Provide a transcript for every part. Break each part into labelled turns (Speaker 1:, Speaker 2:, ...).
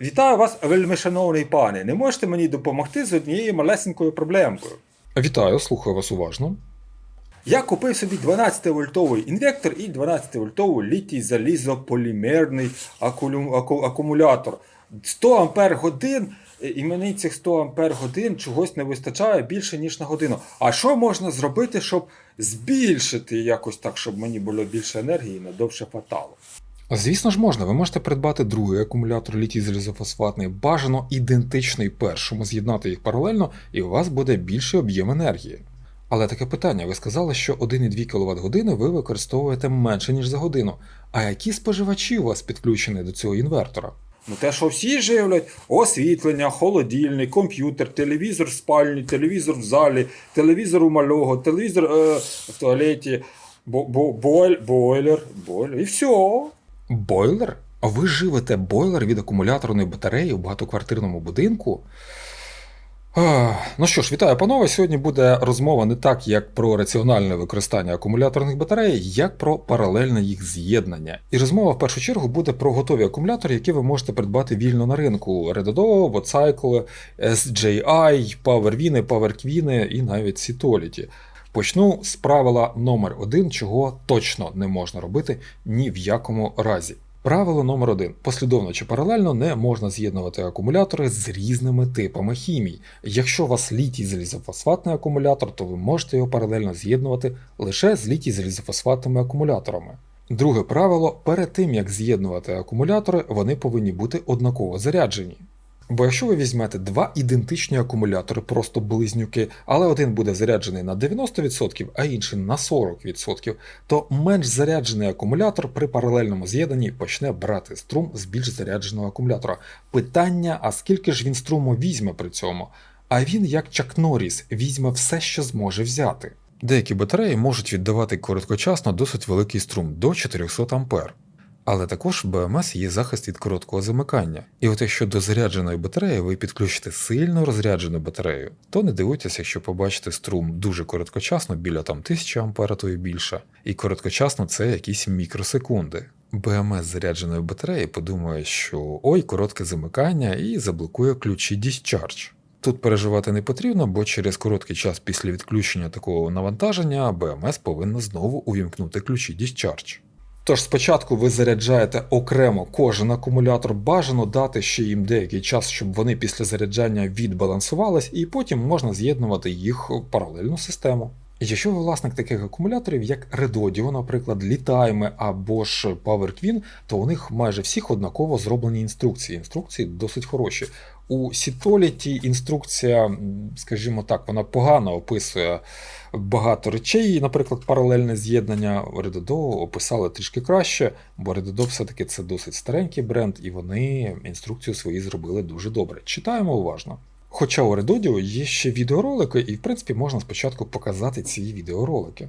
Speaker 1: Вітаю вас, вельмишановний пане. Не можете мені допомогти з однією малесенькою проблемкою.
Speaker 2: Вітаю, слухаю вас уважно.
Speaker 1: Я купив собі 12-вольтовий інвектор і 12-вольтовий літій залізополімерний акулю- аку- акумулятор. 100 ампер годин, е, і мені цих 100 ампер годин чогось не вистачає більше, ніж на годину. А що можна зробити, щоб збільшити якось так, щоб мені було більше енергії і надовше хватало?
Speaker 2: Звісно ж можна, ви можете придбати другий акумулятор літій залізофосфатний, бажано ідентичний першому, з'єднати їх паралельно, і у вас буде більший об'єм енергії. Але таке питання: ви сказали, що 1,2 кВт години ви використовуєте менше, ніж за годину. А які споживачі у вас підключені до цього інвертора?
Speaker 1: Ну, те, що всі живлять, освітлення, холодильник, комп'ютер, телевізор в спальні, телевізор в залі, телевізор у малого, телевізор е, в туалеті, бо, бо, бойль, бойлер, бойлер, і все.
Speaker 2: Бойлер? А ви живете бойлер від акумуляторної батареї у багатоквартирному будинку? Ну що ж, вітаю, панове. Сьогодні буде розмова не так, як про раціональне використання акумуляторних батарей, як про паралельне їх з'єднання. І розмова в першу чергу буде про готові акумулятори, які ви можете придбати вільно на ринку: Redodo, Wattcycle, SJI, PowerVine, PowerQueen і навіть Sitolity. Почну з правила номер один, чого точно не можна робити ні в якому разі. Правило номер один: послідовно чи паралельно не можна з'єднувати акумулятори з різними типами хімій. Якщо у вас літій залізофосфатний акумулятор, то ви можете його паралельно з'єднувати лише з літій залізофосфатними акумуляторами. Друге правило: перед тим як з'єднувати акумулятори, вони повинні бути однаково заряджені. Бо якщо ви візьмете два ідентичні акумулятори, просто близнюки, але один буде заряджений на 90%, а інший на 40%, то менш заряджений акумулятор при паралельному з'єднанні почне брати струм з більш зарядженого акумулятора. Питання: а скільки ж він струму візьме при цьому? А він, як Чак Норріс, візьме все, що зможе взяти. Деякі батареї можуть віддавати короткочасно досить великий струм до 400 А. Але також в БМС є захист від короткого замикання. І от якщо до зарядженої батареї ви підключите сильно розряджену батарею, то не дивуйтеся, якщо побачите струм дуже короткочасно, біля там 1000 А, то і більше. І короткочасно це якісь мікросекунди. БМС зарядженої батареї подумає, що ой, коротке замикання і заблокує ключі Discharge. Тут переживати не потрібно, бо через короткий час після відключення такого навантаження БМС повинна знову увімкнути ключі Discharge. Тож спочатку ви заряджаєте окремо кожен акумулятор, бажано дати ще їм деякий час, щоб вони після заряджання відбалансувались, і потім можна з'єднувати їх в паралельну систему. Якщо ви власник таких акумуляторів, як Redodio, наприклад, Litime або ж PowerQueen, то у них майже всіх однаково зроблені інструкції. Інструкції досить хороші. У Sitolity інструкція, скажімо так, вона погано описує багато речей, наприклад, паралельне з'єднання Redodo описали трішки краще, бо Redodo все-таки це досить старенький бренд, і вони інструкцію свої зробили дуже добре. Читаємо уважно. Хоча у Redodio є ще відеоролики, і в принципі можна спочатку показати ці відеоролики.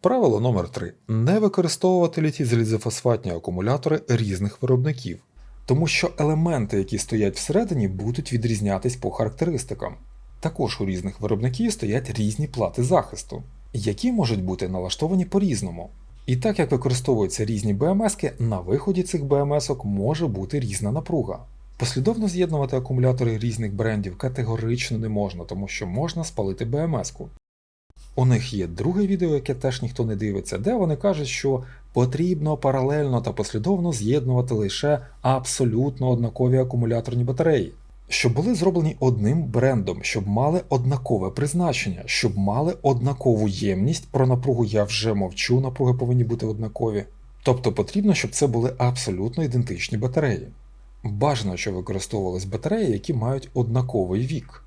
Speaker 2: Правило номер 3 не використовувати літі залізофосфатні акумулятори різних виробників, тому що елементи, які стоять всередині, будуть відрізнятись по характеристикам. Також у різних виробників стоять різні плати захисту, які можуть бути налаштовані по-різному. І так як використовуються різні БМСки, на виході цих БМСок може бути різна напруга. Послідовно з'єднувати акумулятори різних брендів категорично не можна, тому що можна спалити БМСку. У них є друге відео, яке теж ніхто не дивиться, де вони кажуть, що потрібно паралельно та послідовно з'єднувати лише абсолютно однакові акумуляторні батареї, щоб були зроблені одним брендом, щоб мали однакове призначення, щоб мали однакову ємність. Про напругу я вже мовчу, напруги повинні бути однакові. Тобто потрібно, щоб це були абсолютно ідентичні батареї. Бажано, що використовувались батареї, які мають однаковий вік.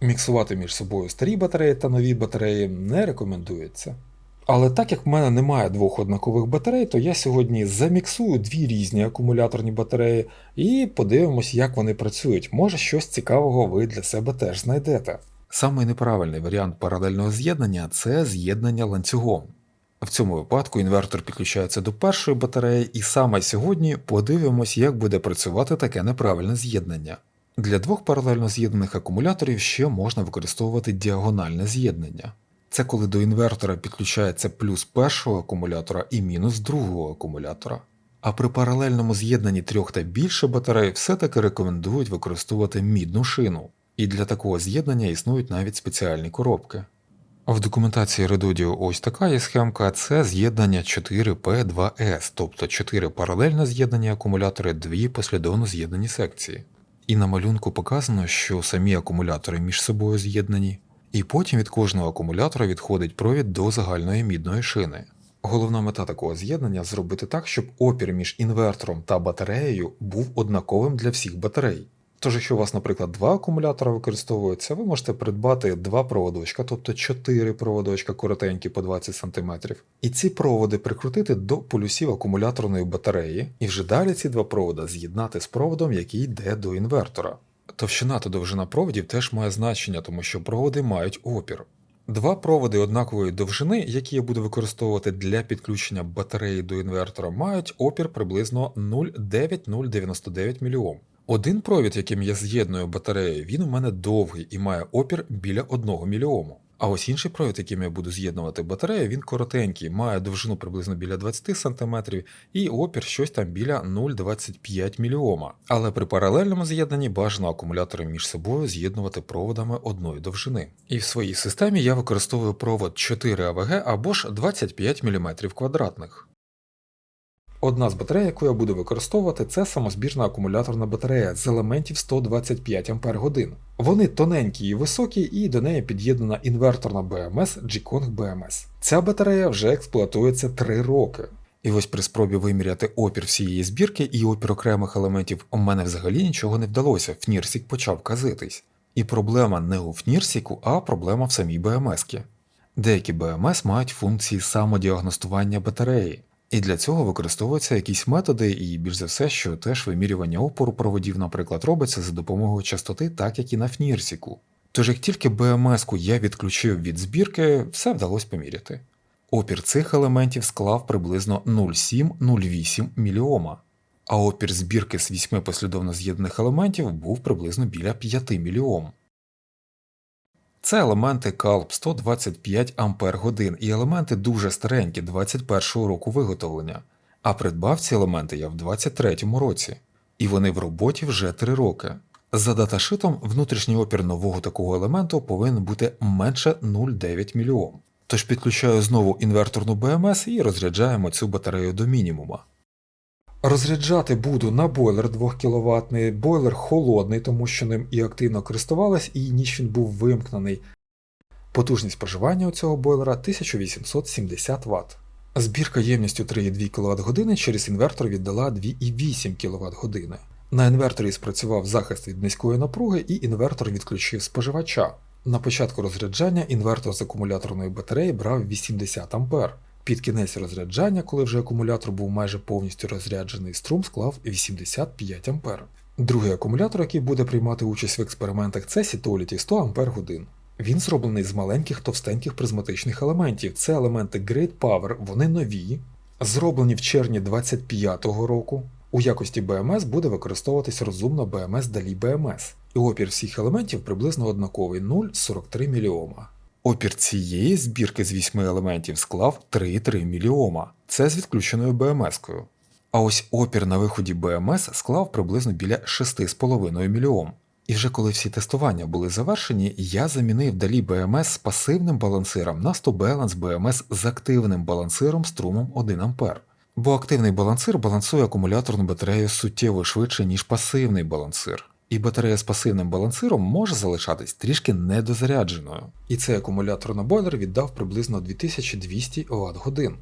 Speaker 2: Міксувати між собою старі батареї та нові батареї не рекомендується. Але так як в мене немає двох однакових батарей, то я сьогодні заміксую дві різні акумуляторні батареї і подивимось, як вони працюють. Може щось цікавого ви для себе теж знайдете. Самий неправильний варіант паралельного з'єднання це з'єднання ланцюгом. В цьому випадку інвертор підключається до першої батареї, і саме сьогодні подивимось, як буде працювати таке неправильне з'єднання. Для двох паралельно з'єднаних акумуляторів ще можна використовувати діагональне з'єднання. Це коли до інвертора підключається плюс першого акумулятора і мінус другого акумулятора. А при паралельному з'єднанні трьох та більше батарей все-таки рекомендують використовувати мідну шину. І для такого з'єднання існують навіть спеціальні коробки. В документації Redudio ось така є схемка це з'єднання 4P2S, тобто 4 паралельно з'єднані акумулятори, дві послідовно з'єднані секції. І на малюнку показано, що самі акумулятори між собою з'єднані, і потім від кожного акумулятора відходить провід до загальної мідної шини. Головна мета такого з'єднання зробити так, щоб опір між інвертором та батареєю був однаковим для всіх батарей. Тож, якщо у вас, наприклад, два акумулятора використовуються, ви можете придбати два проводочка, тобто чотири проводочка коротенькі по 20 см, і ці проводи прикрутити до полюсів акумуляторної батареї, і вже далі ці два провода з'єднати з проводом, який йде до інвертора. Товщина та довжина проводів теж має значення, тому що проводи мають опір. Два проводи однакової довжини, які я буду використовувати для підключення батареї до інвертора, мають опір приблизно 0,9099 мОм. Один провід, яким я з'єдную батарею, він у мене довгий і має опір біля 1 мОм. А ось інший провід, яким я буду з'єднувати батарею, він коротенький, має довжину приблизно біля 20 см і опір щось там біля 0,25 мОм. Але при паралельному з'єднанні бажано акумулятори між собою з'єднувати проводами одної довжини. І в своїй системі я використовую провод 4 АВГ або ж 25 мм квадратних. Одна з батарей, яку я буду використовувати, це самозбірна акумуляторна батарея з елементів 125 Ах. Вони тоненькі і високі, і до неї під'єднана інверторна BMS G-Kong BMS. Ця батарея вже експлуатується 3 роки. І ось при спробі виміряти опір всієї збірки і опір окремих елементів у мене взагалі нічого не вдалося, фнірсік почав казитись. І проблема не у фнірсіку, а проблема в самій BMS-ки. Деякі BMS мають функції самодіагностування батареї. І для цього використовуються якісь методи, і більш за все, що теж вимірювання опору проводів, наприклад, робиться за допомогою частоти, так як і на фнірсіку. Тож як тільки BMS-ку я відключив від збірки, все вдалося поміряти. Опір цих елементів склав приблизно 0,7-0,8 мОм, а опір збірки з вісьми послідовно з'єднаних елементів був приблизно біля 5 мОм. Це елементи Calp 125 Ампер годин і елементи дуже старенькі 21-го року виготовлення. А придбав ці елементи я в 23-му році, і вони в роботі вже 3 роки. За даташитом внутрішній опір нового такого елементу повинен бути менше 0,9 мОм. Тож підключаю знову інверторну BMS і розряджаємо цю батарею до мінімума. Розряджати буду на бойлер 2 кВт, бойлер холодний, тому що ним і активно користувалась, і ніч він був вимкнений. Потужність споживання у цього бойлера 1870 Вт. Збірка ємністю 3,2 кВт години через інвертор віддала 2,8 кВт години. На інверторі спрацював захист від низької напруги і інвертор відключив споживача. На початку розряджання інвертор з акумуляторної батареї брав 80 А. Під кінець розряджання, коли вже акумулятор був майже повністю розряджений, струм склав 85 А. Другий акумулятор, який буде приймати участь в експериментах, це Sitolity 100 Ах. Він зроблений з маленьких товстеньких призматичних елементів. Це елементи Great Power, вони нові, зроблені в червні 25-го року. У якості BMS буде використовуватись розумна BMS далі BMS, і опір всіх елементів приблизно однаковий 0,43 мОм. Опір цієї збірки з 8 елементів склав 3,3 мОм. Це з відключеною BMS-кою. А ось опір на виході BMS склав приблизно біля 6,5 мОм. І вже коли всі тестування були завершені, я замінив далі BMS з пасивним балансиром на 100 Balance BMS з активним балансиром струмом 1 А. Бо активний балансир балансує акумуляторну батарею суттєво швидше, ніж пасивний балансир. І батарея з пасивним балансиром може залишатись трішки недозарядженою. І цей акумулятор на бойлер віддав приблизно 2200 Вт годин.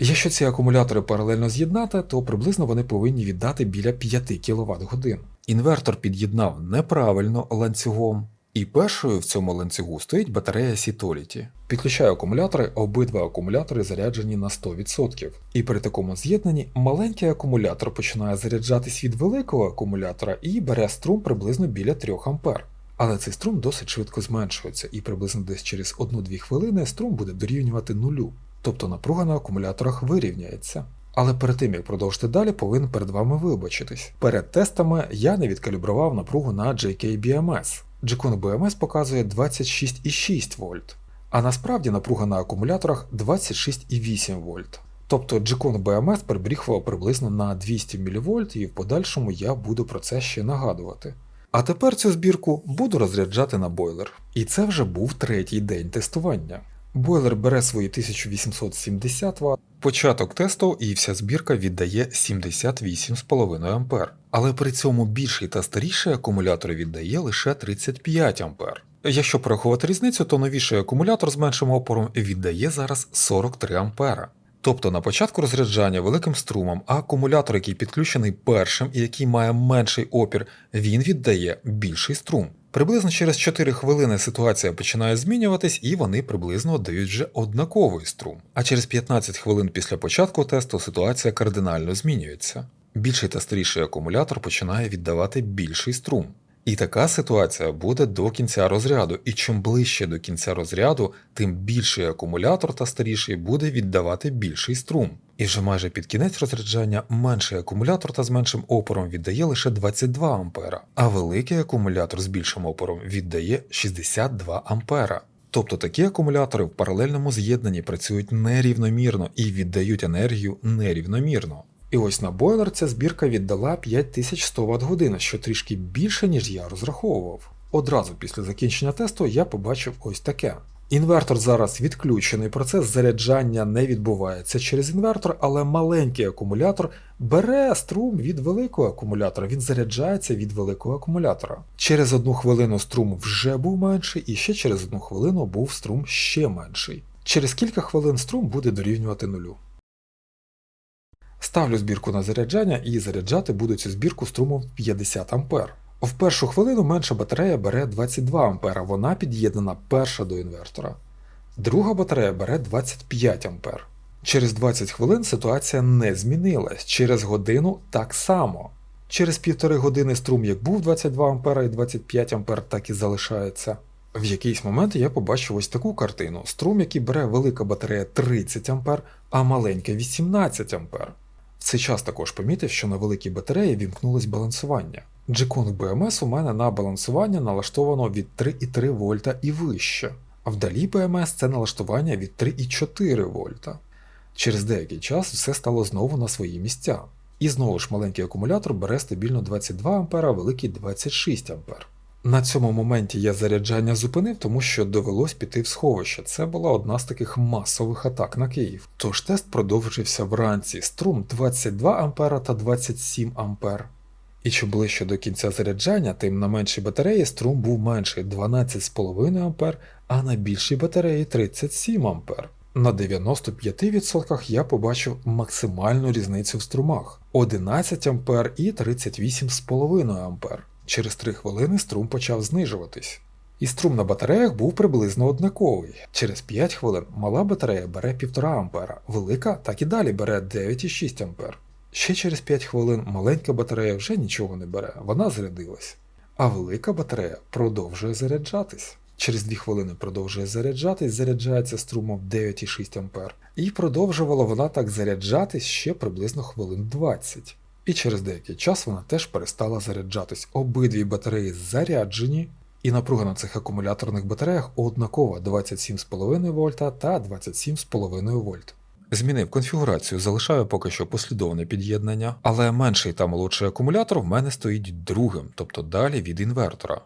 Speaker 2: Якщо ці акумулятори паралельно з'єднати, то приблизно вони повинні віддати біля 5 кВт годин. Інвертор під'єднав неправильно ланцюгом, і першою в цьому ланцюгу стоїть батарея Sitolity. Підключаю акумулятори, обидва акумулятори заряджені на 100%. І при такому з'єднанні маленький акумулятор починає заряджатись від великого акумулятора і бере струм приблизно біля 3 А. Але цей струм досить швидко зменшується, і приблизно десь через 1-2 хвилини струм буде дорівнювати нулю, тобто напруга на акумуляторах вирівняється. Але перед тим як продовжити далі, повинен перед вами вибачитись. Перед тестами я не відкалібрував напругу на JK-BMS. G-Kong BMS показує 26,6 вольт, а насправді напруга на акумуляторах 26,8 вольт. Тобто Джекон BMS прибріхував приблизно на 200 мВ, і в подальшому я буду про це ще нагадувати. А тепер цю збірку буду розряджати на бойлер. І це вже був третій день тестування. Бойлер бере свої 1870 Вт. Початок тесту і вся збірка віддає 78,5 А. Але при цьому більший та старіший акумулятор віддає лише 35 А. Якщо порахувати різницю, то новіший акумулятор з меншим опором віддає зараз 43 А. Тобто на початку розряджання великим струмом, а акумулятор, який підключений першим і який має менший опір, він віддає більший струм. Приблизно через 4 хвилини ситуація починає змінюватись, і вони приблизно дають вже однаковий струм. А через 15 хвилин після початку тесту ситуація кардинально змінюється. Більший та старіший акумулятор починає віддавати більший струм. І така ситуація буде до кінця розряду, і чим ближче до кінця розряду, тим більший акумулятор та старіший буде віддавати більший струм. І вже майже під кінець розряджання менший акумулятор та з меншим опором віддає лише 22 А, а великий акумулятор з більшим опором віддає 62 А. Тобто такі акумулятори в паралельному з'єднанні працюють нерівномірно і віддають енергію нерівномірно. І ось на бойлер ця збірка віддала 5100 Вт годин, що трішки більше, ніж я розраховував. Одразу після закінчення тесту я побачив ось таке. Інвертор зараз відключений, процес заряджання не відбувається через інвертор, але маленький акумулятор бере струм від великого акумулятора, він заряджається від великого акумулятора. Через одну хвилину струм вже був менший, і ще через одну хвилину був струм ще менший. Через кілька хвилин струм буде дорівнювати нулю. Ставлю збірку на заряджання і заряджати буду цю збірку струмом 50 А. В першу хвилину менша батарея бере 22 А, вона під'єднана перша до інвертора. Друга батарея бере 25 А. Через 20 хвилин ситуація не змінилась, через годину так само. Через півтори години струм як був 22 А і 25 А, так і залишається. В якийсь момент я побачив ось таку картину: струм, який бере велика батарея 30 А, а маленька 18 А. Цей час також помітив, що на великій батареї вімкнулось балансування. G-Kong BMS у мене на балансування налаштовано від 3,3 вольта і вище, а вдалі BMS це налаштування від 3,4 вольта. Через деякий час все стало знову на свої місця. І знову ж маленький акумулятор бере стабільно 22 А, а великий 26 А. На цьому моменті я заряджання зупинив, тому що довелось піти в сховище. Це була одна з таких масових атак на Київ. Тож тест продовжився вранці. Струм 22 А та 27 А. І що ближче до кінця заряджання, тим на меншій батареї струм був менший 12,5 А, а на більшій батареї 37 А. На 95% я побачив максимальну різницю в струмах 11 А і 38,5 А. Через 3 хвилини струм почав знижуватись. І струм на батареях був приблизно однаковий. Через 5 хвилин мала батарея бере 1,5 А, велика так і далі бере 9,6 А. Ще через 5 хвилин маленька батарея вже нічого не бере, вона зарядилась. А велика батарея продовжує заряджатись. Через 2 хвилини продовжує заряджатись, заряджається струмом 9,6 А. І продовжувала вона так заряджатись ще приблизно хвилин 20. І через деякий час вона теж перестала заряджатись. Обидві батареї заряджені, і напруга на цих акумуляторних батареях однакова 27,5 вольта та 27,5 вольт. Змінив конфігурацію, залишаю поки що послідовне під'єднання, але менший та молодший акумулятор в мене стоїть другим, тобто далі від інвертора.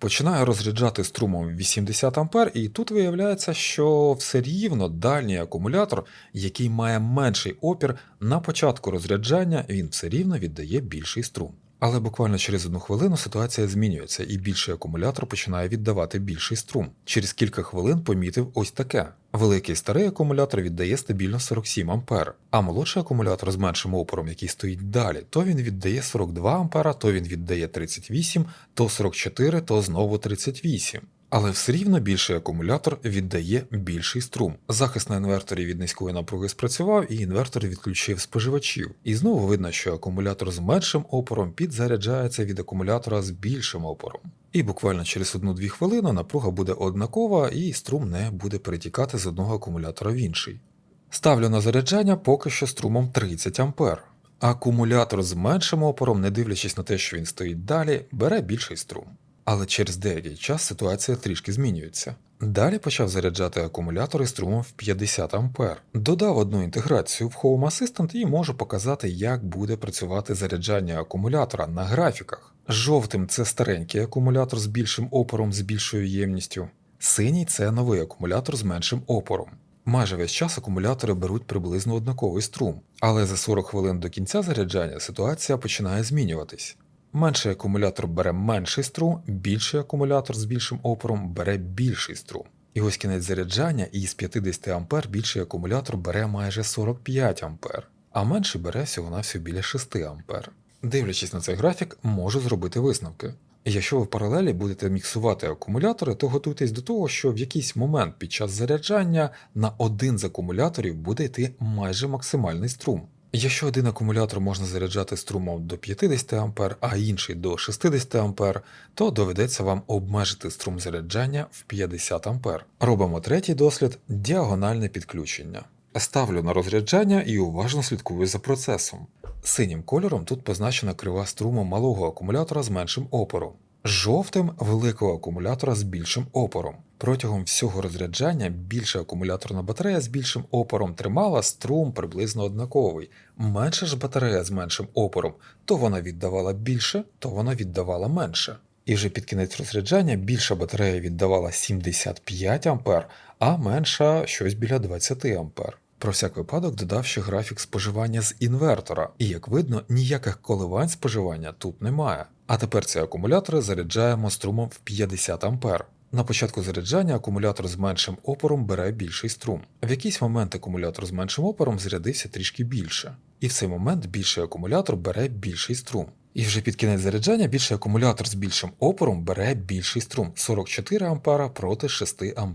Speaker 2: Починаю розряджати струмом 80 А, і тут виявляється, що все рівно дальній акумулятор, який має менший опір, на початку розряджання він все рівно віддає більший струм. Але буквально через одну хвилину ситуація змінюється, і більший акумулятор починає віддавати більший струм. Через кілька хвилин помітив ось таке. Великий старий акумулятор віддає стабільно 47 А, а молодший акумулятор з меншим опором, який стоїть далі, то він віддає 42 А, то він віддає 38, то 44, то знову 38. Але все рівно більший акумулятор віддає більший струм. Захист на інверторі від низької напруги спрацював, і інвертор відключив споживачів. І знову видно, що акумулятор з меншим опором підзаряджається від акумулятора з більшим опором. І буквально через 1-2 хвилини напруга буде однакова, і струм не буде перетікати з одного акумулятора в інший. Ставлю на заряджання поки що струмом 30 А. Акумулятор з меншим опором, не дивлячись на те, що він стоїть далі, бере більший струм. Але через деякий час ситуація трішки змінюється. Далі почав заряджати акумулятори струмом в 50 А. Додав одну інтеграцію в Home Assistant і можу показати, як буде працювати заряджання акумулятора на графіках. Жовтим це старенький акумулятор з більшим опором, з більшою ємністю. Синій це новий акумулятор з меншим опором. Майже весь час акумулятори беруть приблизно однаковий струм, але за 40 хвилин до кінця заряджання ситуація починає змінюватись. Менший акумулятор бере менший струм, більший акумулятор з більшим опором бере більший струм. І ось кінець заряджання, і з 50 А більший акумулятор бере майже 45 А, а менший бере всього-навсього біля 6 А. Дивлячись на цей графік, можу зробити висновки. Якщо ви в паралелі будете міксувати акумулятори, то готуйтесь до того, що в якийсь момент під час заряджання на один з акумуляторів буде йти майже максимальний струм. Якщо один акумулятор можна заряджати струмом до 50 А, а інший до 60 А, то доведеться вам обмежити струм заряджання в 50 А. Робимо третій дослід діагональне підключення. Ставлю на розряджання і уважно слідкую за процесом. Синім кольором тут позначена крива струму малого акумулятора з меншим опором, жовтим великого акумулятора з більшим опором. Протягом всього розряджання більша акумуляторна батарея з більшим опором тримала струм приблизно однаковий. Менша ж батарея з меншим опором, то вона віддавала більше, то вона віддавала менше. І вже під кінець розряджання більша батарея віддавала 75 А, а менша щось біля 20 А. Про всяк випадок додав ще графік споживання з інвертора, і як видно, ніяких коливань споживання тут немає. А тепер ці акумулятори заряджаємо струмом в 50 А. На початку заряджання акумулятор з меншим опором бере більший струм. В якийсь момент акумулятор з меншим опором зарядився трішки більше. І в цей момент більший акумулятор бере більший струм. І вже під кінець заряджання більший акумулятор з більшим опором бере більший струм 44 А проти 6 А.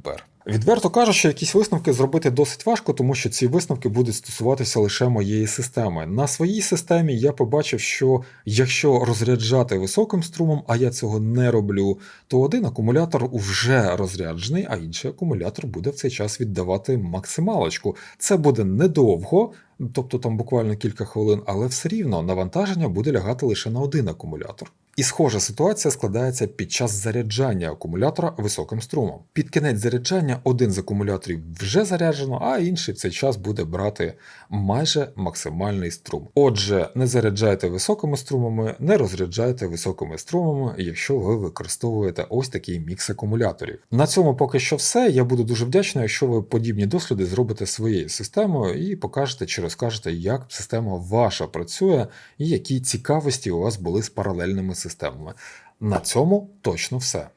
Speaker 2: Відверто кажучи, якісь висновки зробити досить важко, тому що ці висновки будуть стосуватися лише моєї системи. На своїй системі я побачив, що якщо розряджати високим струмом, а я цього не роблю, то один акумулятор вже розряджений, а інший акумулятор буде в цей час віддавати максималочку. Це буде недовго, тобто там буквально кілька хвилин, але все рівно навантаження буде лягати лише на один акумулятор. І схожа ситуація складається під час заряджання акумулятора високим струмом. Під кінець заряджання один з акумуляторів вже заряджено, а інший в цей час буде брати майже максимальний струм. Отже, не заряджайте високими струмами, не розряджайте високими струмами, якщо ви використовуєте ось такий мікс акумуляторів. На цьому поки що все. Я буду дуже вдячний, якщо ви подібні досліди зробите своєю системою і покажете чи розкажете, як система ваша працює і які цікавості у вас були з паралельними системами. На цьому точно все.